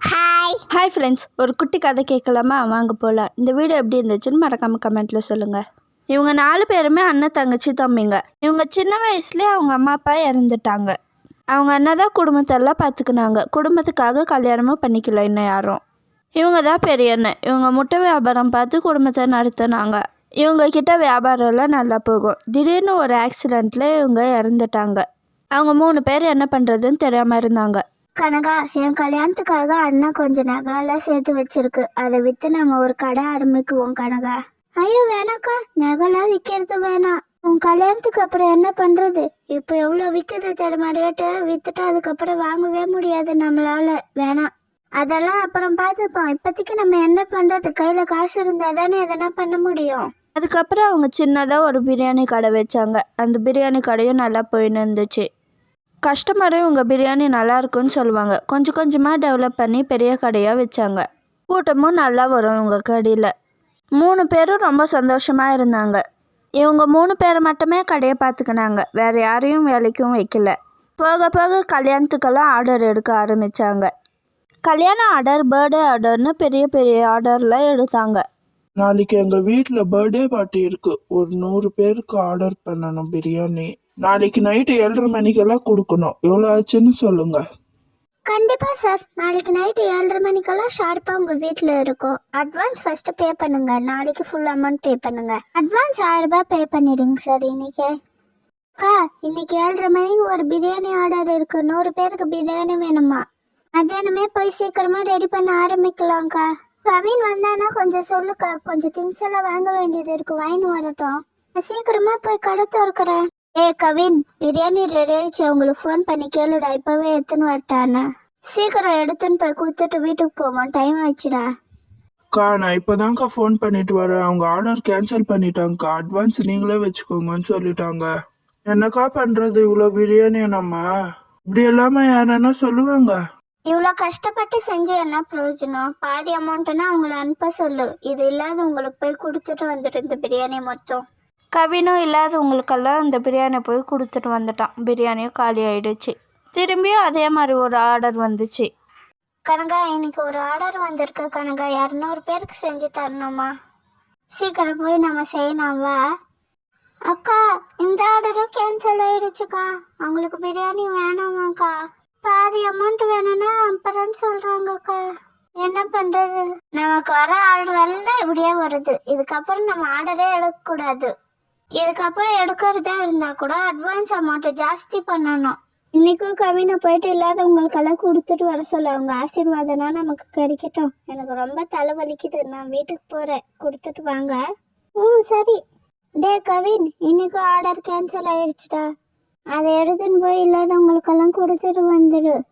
Hi hi friends ஒரு குட்டி கதை கேட்கலாமா? வாங்க போகலாம் இந்த வீடியோ எப்படி இருந்துச்சுன்னு மறக்காம கமெண்ட்டில் சொல்லுங்கள் இவங்க நாலு பேருமே அண்ணன் தங்கச்சி தம்பிங்க. இவங்க சின்ன வயசுலேயே அவங்க அம்மா அப்பா இறந்துட்டாங்க. அவங்க அண்ணன் தான் குடும்பத்தெல்லாம் பார்த்துக்கினாங்க குடும்பத்துக்காக கல்யாணமும் பண்ணிக்கல இன்னும் யாரும். இவங்க தான் பெரிய அண்ணன். இவங்க முட்டை வியாபாரம் பார்த்து குடும்பத்தை நடத்துனாங்க. இவங்க கிட்ட வியாபாரம் எல்லாம் நல்லா போகும். திடீர்னு ஒரு ஆக்சிடெண்ட்டில் இவங்க இறந்துட்டாங்க. அவங்க மூணு பேர் என்ன பண்ணுறதுன்னு தெரியாமல் இருந்தாங்க. கனகா என் கல்யாணத்துக்காக அண்ணா கொஞ்சம் நகைலாம் சேர்த்து வச்சிருக்கு. அதை வித்து நம்ம ஒரு கடை ஆரம்பிக்குவோம் கனகா. ஐயோ வேணாக்கா. நகைலாம் விற்கிறது வேணாம். உன் கல்யாணத்துக்கு அப்புறம் என்ன பண்றது? இப்போ எவ்வளோ விற்குது தெரியுமா ரேட்டு? வித்துட்டு அதுக்கப்புறம் வாங்கவே முடியாது நம்மளால. வேணாம். அதெல்லாம் அப்புறம் பார்த்துப்போம். இப்போதைக்கு நம்ம என்ன பண்றது? கையில காசு இருந்தா தானே எதனா பண்ண முடியும். அதுக்கப்புறம் அவங்க சின்னதாக ஒரு பிரியாணி கடை வச்சாங்க. அந்த பிரியாணி கடையும் நல்லா போயின்னு இருந்துச்சு. கஸ்டமரும் உங்கள் பிரியாணி நல்லா இருக்குன்னு சொல்லுவாங்க. கொஞ்சம் கொஞ்சமாக டெவலப் பண்ணி பெரிய கடையாக வச்சாங்க. கூட்டமும் நல்லா வரும் உங்கள் கடையில். மூணு பேரும் ரொம்ப சந்தோஷமாக இருந்தாங்க. இவங்க மூணு பேர் மட்டுமே கடையை பார்த்துக்கினாங்க. வேறு யாரையும் வேலைக்கும் வைக்கல. போக போக கல்யாணத்துக்கெல்லாம் ஆர்டர் எடுக்க ஆரம்பித்தாங்க கல்யாண ஆர்டர் பர்த்டே ஆர்டர்னு பெரிய பெரிய ஆர்டர்லாம் எடுத்தாங்க. நாளைக்கு எங்கள் வீட்டில் பர்த்டே பார்ட்டி இருக்குது ஒரு நூறு பேருக்கு ஆர்டர் பண்ணணும் பிரியாணி. நாளைக்கு நைட்டு ஏழரை மணிக்கெல்லாம் கொடுக்கணும். எவ்வளோ ஆச்சுன்னு சொல்லுங்க. கண்டிப்பா சார். நாளைக்கு நைட்டு ஏழரை மணிக்கெல்லாம் ஷார்ப்பா உங்க வீட்டில் இருக்கும். அட்வான்ஸ் ஃபர்ஸ்ட் பே பண்ணுங்க. நாளைக்கு ஃபுல் அமௌண்ட் பே பண்ணுங்க. அட்வான்ஸ் ஆயிரம் ரூபாய் பே பண்ணிடுங்க சார் இன்னைக்கு. அக்கா இன்னைக்கு ஏழரை மணிக்கு ஒரு பிரியாணி ஆர்டர் இருக்கு. நூறு பேருக்கு பிரியாணி வேணுமா? மத்தியானமே போய் சீக்கிரமா ரெடி பண்ண ஆரம்பிக்கலாம்க்கா கவின் வந்தானா கொஞ்சம் சொல்லுக்கா. கொஞ்சம் திங்ஸ் எல்லாம் வாங்க வேண்டியது இருக்கு. வாங்கி வரட்டும். நான் சீக்கிரமா போய் கடை திறக்கிறேன். ஏய் கவின் பிரியாணி ரெடி ஆயிடுச்சு. உங்களுக்கு ஃபோன் பண்ணி கேளுடா. இப்பவே எடுத்துன்னு வரட்டான்னு. சீக்கிரம் எடுத்துன்னு போய் கொடுத்துட்டு வீட்டுக்கு போவோம். டைம் ஆயிடுச்சுடா. அக்கா நான் இப்போதான்க்கா ஃபோன் பண்ணிட்டு வரேன். அவங்க ஆர்டர் கேன்சல் பண்ணிட்டாங்கக்கா. அட்வான்ஸ் நீங்களே வச்சுக்கோங்கன்னு சொல்லிட்டாங்க. என்னக்கா பண்றது? இவ்வளோ பிரியாணி நம்ம? இப்படி எல்லாம யாரன்னா சொல்லுவாங்க? இவ்வளோ கஷ்டப்பட்டு செஞ்சு என்ன பிரயோஜனம்? பாதி அமௌண்ட்டுனா அவங்கள அனுப்ப சொல்லு. இது இல்லாத உங்களுக்கு போய் கொடுத்துட்டு வந்துடு இந்த பிரியாணி மொத்தம். கவினும் இல்லாதவங்களுக்கெல்லாம் அந்த பிரியாணி போய் கொடுத்துட்டு வந்துட்டான். பிரியாணியும் காலி ஆயிடுச்சு. திரும்பியும் அதே மாதிரி ஒரு ஆர்டர் வந்துச்சு. கனகா இன்னைக்கு ஒரு ஆர்டர் வந்திருக்கு கனகா. இரநூறு பேருக்கு செஞ்சு தரணுமா? சீக்கிரம் போய் நம்ம செய்யணும்வா. அக்கா இந்த ஆர்டரும் கேன்சல் ஆயிடுச்சுக்கா. அவங்களுக்கு பிரியாணி வேணாமாக்கா. பாதி அமௌண்ட் வேணும்னா அப்புறம் சொல்றாங்கக்கா. என்ன பண்றது? நமக்கு வர ஆர்டர் எல்லாம் இப்படியே வருது. இதுக்கப்புறம் நம்ம ஆர்டரே எடுக்கக்கூடாது. இதுக்கப்புறம் எடுக்கிறதா இருந்தா கூட அட்வான்ஸ் அமௌண்ட் ஜாஸ்தி பண்ணணும். இன்னைக்கும் கவினை போயிட்டு இல்லாதவங்களுக்கெல்லாம் கொடுத்துட்டு வர சொல்ல. அவங்க ஆசீர்வாதம்னா நமக்கு கிடைக்கட்டும். எனக்கு ரொம்ப தலைவலிக்குது. நான் வீட்டுக்கு போறேன். கொடுத்துட்டு வாங்க. ம் சரி. டே கவின் இன்னைக்கும் ஆர்டர் கேன்சல் ஆயிடுச்சுடா. அதை எடுத்துன்னு போய் இல்லாதவங்களுக்கெல்லாம் கொடுத்துட்டு வந்துடு.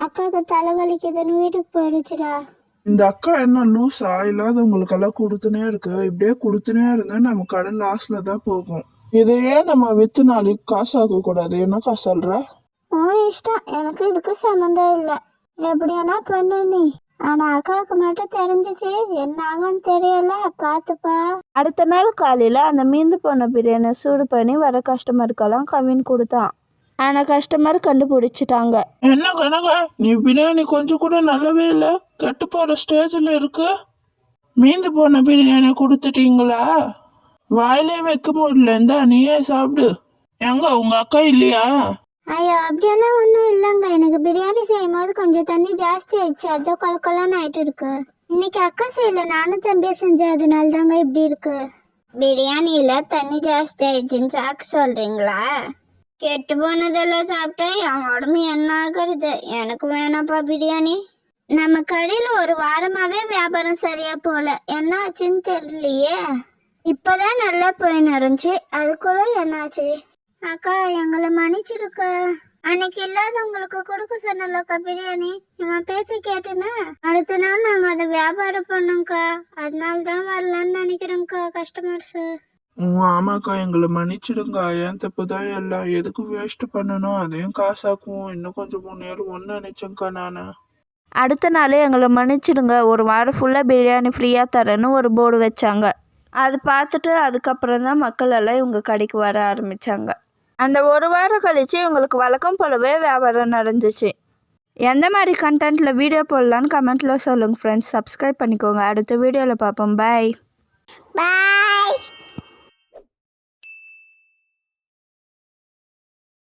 அக்காவுக்கு தலைவலிக்குதுன்னு வீட்டுக்கு போயிடுச்சுடா. இந்த அக்கா என்ன லூஸா இல்லாதவங்களுக்கெல்லாம் கொடுத்துனே இருக்கு. இப்படியே கொடுத்துனே இருந்தா நம்ம கடை லாஸ்ல தான் போகும். இதையே நம்ம வித்து நாளைக்கு காசு ஆக்க கூடாது என்னக்கா சொல்ற? உன் இஷ்டம். எனக்கு இதுக்கு சம்மந்தம் இல்லை. எப்படியானா பண்ணு நீ. ஆனா அக்காவுக்கு மட்டும் தெரிஞ்சிச்சு. என்ன ஆகும்னு தெரியல. பார்த்துப்பா. அடுத்த நாள் காலையில் அந்த மீந்து போன பிரியாணி சூடு பண்ணி வர கஸ்டமருக்கெல்லாம் கவின் கொடுத்தான். ஆனால் கஸ்டமர் கண்டுபிடிச்சிட்டாங்க. என்ன கனகா? நீ பிரியாணி கொஞ்சம் கூட நல்லாவே இல்லை. கெட்டு போகிற ஸ்டேஜில் இருக்கு? மீந்து போன பிரியாணி கொடுத்துட்டீங்களா? வாயிலே வைக்க முடியல இந்தா நீயே சாப்பிடு. எங்க உங்க அக்கா இல்லையா? ஐயோ அப்படியெல்லாம் ஒன்றும் இல்லைங்க. எனக்கு பிரியாணி செய்யும் போது கொஞ்சம் தண்ணி ஜாஸ்தி ஆயிடுச்சு. அதோ கலக்கலான்னு ஆயிட்டு இருக்கு இன்னைக்கு அக்கா செய்யல நானும் தம்பியை செஞ்சேன். அதனால தாங்க இப்படி இருக்கு. பிரியாணியில தண்ணி ஜாஸ்தி ஆயிடுச்சுன்னு சாக்கு சொல்றீங்களா? கெட்டு போனதெல்லாம் சாப்பிட்டா என் உடம்பு என்ன ஆகுறது? எனக்கு வேணாப்பா பிரியாணி. நம்ம கடையில் ஒரு வாரமாவே வியாபாரம் சரியா போல. என்ன ஆச்சுன்னு தெரியலையே. இப்பதான் நல்லா போய் இருந்துச்சு. அதுக்குள்ள என்னாச்சு? அக்கா எங்களை மன்னிச்சிருக்க அன்னைக்கு இல்லாதவங்களுக்கு கொடுக்க சொன்னலக்கா பிரியாணி. இவன் பேச்ச கேட்டுன்னு அடுத்த நாள் நாங்க அதை வியாபாரம் பண்ணோம்க்கா. அதனால தான் வரலான்னு நினைக்கிறோம்க்கா கஸ்டமர்ஸ் ஆமாக்கா எங்களை மன்னிச்சிடுங்க. ஏன் தப்பு தான் எல்லாம்? எதுக்கு வேஸ்ட் பண்ணணும்? அதையும் காசாக்குவோம் இன்னும் கொஞ்சம் முன்னேறுவோம்னு நினைச்சேங்க்கா நானு. அடுத்த நாளே எங்களை மன்னிச்சிடுங்க. ஒரு வாரம் ஃபுல்லாக பிரியாணி ஃப்ரீயாக தரேன்னு ஒரு போர்டு வச்சாங்க. அது பார்த்துட்டு அதுக்கப்புறம் தான் மக்கள் எல்லாம் இவங்க கடைக்கு வர ஆரம்பித்தாங்க அந்த ஒரு வாரம் கழித்து இவங்களுக்கு வழக்கம் போலவே வியாபாரம் நடந்துச்சு. எந்த மாதிரி கண்டென்ட்டில் வீடியோ போடலான்னு கமெண்ட்டில் சொல்லுங்கள் ஃப்ரெண்ட்ஸ் சப்ஸ்கிரைப் பண்ணிக்கோங்க. அடுத்த வீடியோவில் பார்ப்போம். பாய் பாய்